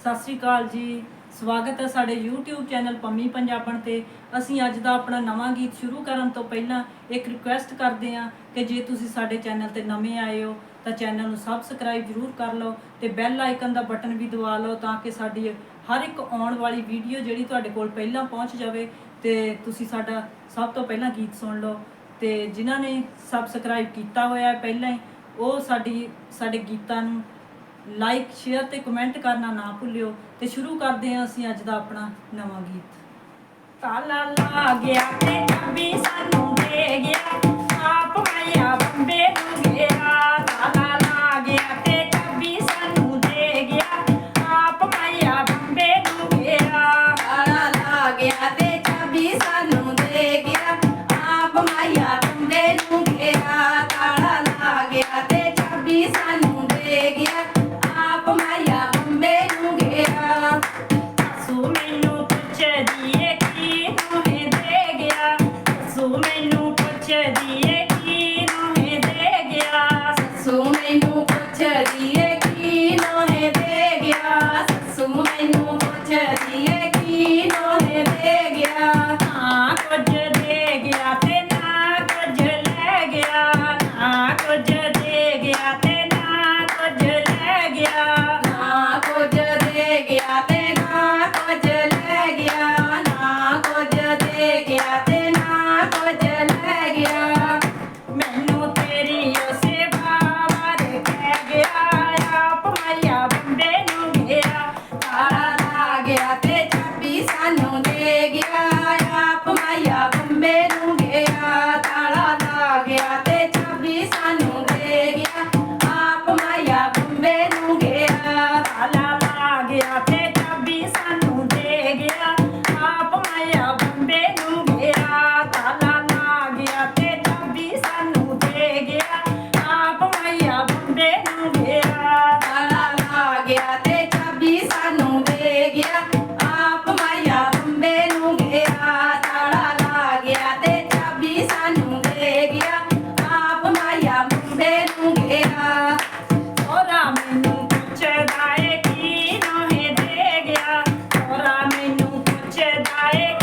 ਸਤਿ ਸ੍ਰੀ ਅਕਾਲ ਜੀ। ਸਵਾਗਤ ਹੈ ਸਾਡੇ YouTube ਚੈਨਲ ਪੰਮੀ ਪੰਜਾਬਣ ਤੇ। ਅਸੀਂ ਅੱਜ ਦਾ ਆਪਣਾ ਨਵਾਂ ਗੀਤ ਸ਼ੁਰੂ ਕਰਨ ਤੋਂ ਪਹਿਲਾਂ ਇੱਕ ਰਿਕੁਐਸਟ ਕਰਦੇ ਹਾਂ ਕਿ ਜੇ ਤੁਸੀਂ ਸਾਡੇ ਚੈਨਲ ਤੇ ਨਵੇਂ ਆਏ ਹੋ, ਤਾਂ ਚੈਨਲ ਨੂੰ ਸਬਸਕ੍ਰਾਈਬ ਜ਼ਰੂਰ ਕਰ ਲਓ ਤੇ ਬੈਲ ਆਈਕਨ ਦਾ ਬਟਨ ਵੀ ਦਬਾ ਲਓ ਤਾਂ ਕਿ ਸਾਡੀ ਹਰ ਇੱਕ ਆਉਣ ਵਾਲੀ ਵੀਡੀਓ ਜਿਹੜੀ ਤੁਹਾਡੇ ਕੋਲ ਪਹਿਲਾਂ ਪਹੁੰਚ ਜਾਵੇ ਤੇ ਤੁਸੀਂ ਸਾਡਾ ਸਭ ਤੋਂ ਪਹਿਲਾਂ ਗੀਤ ਸੁਣ ਲਓ। ਤੇ ਜਿਨ੍ਹਾਂ ਨੇ ਸਬਸਕ੍ਰਾਈਬ ਕੀਤਾ ਹੋਇਆ ਹੈ, ਪਹਿਲਾਂ ਹੀ ਉਹ ਸਾਡੀ, ਸਾਡੇ ਗੀਤਾਂ ਨੂੰ ਲਾਈਕ ਸ਼ੇਅਰ ਤੇ ਕਮੈਂਟ ਕਰਨਾ ਨਾ ਭੁੱਲਿਓ ਤੇ ਸ਼ੁਰੂ ਕਰਦੇ ਹਾਂ ਅਸੀਂ ਅੱਜ ਦਾ ਆਪਣਾ ਨਵਾਂ ਗੀਤ। ਤਾਲਾ ਲਾ ਗਿਆ ਤੇ ਚਾਬੀ ਸਾਨੂੰ ਦੇ ਗਿਆ, ਆਪ ਆਇਆ ਬੰਬੇ ਨੂੰ ਗਿਆ। Yeah. आएगा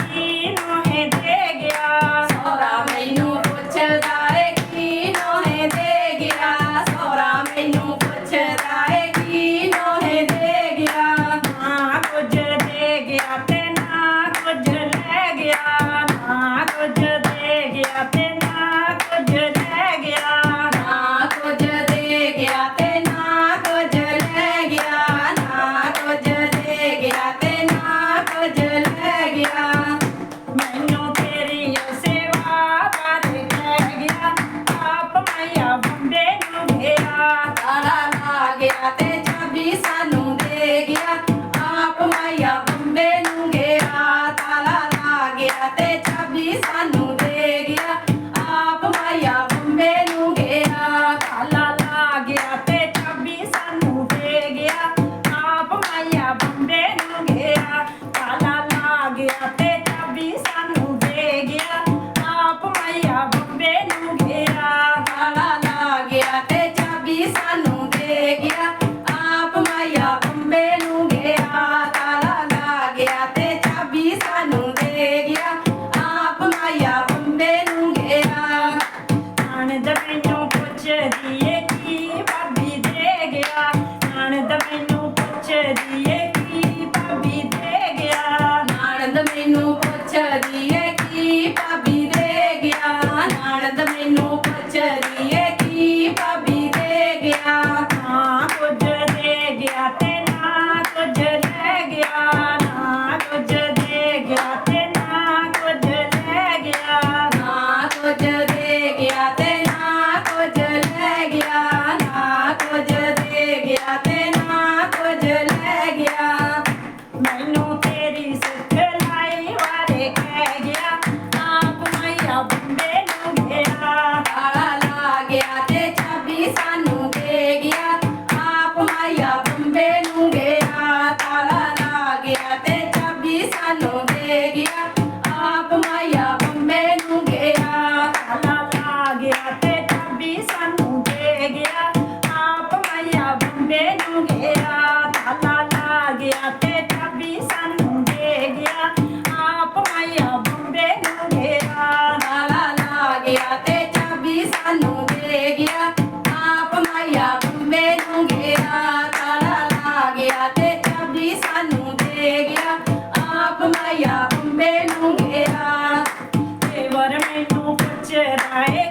నువ్వు వచ్చేదాయే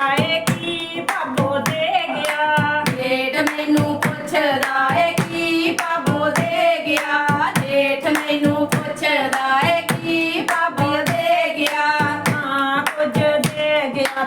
ਏ ਕੀ ਭਾਬੋ ਦੇ ਗਿਆ? ਜੇਠ ਮੈਨੂੰ ਪੁੱਛਦਾ ਏ ਕੀ ਭਾਬੋ ਦੇ ਗਿਆ? ਜੇਠ ਮੈਨੂੰ ਪੁੱਛਦਾ ਏ ਕੀ ਭਾਬੋ ਦੇ ਗਿਆ? ਹਾਂ ਕੁਝ ਦੇ ਗਿਆ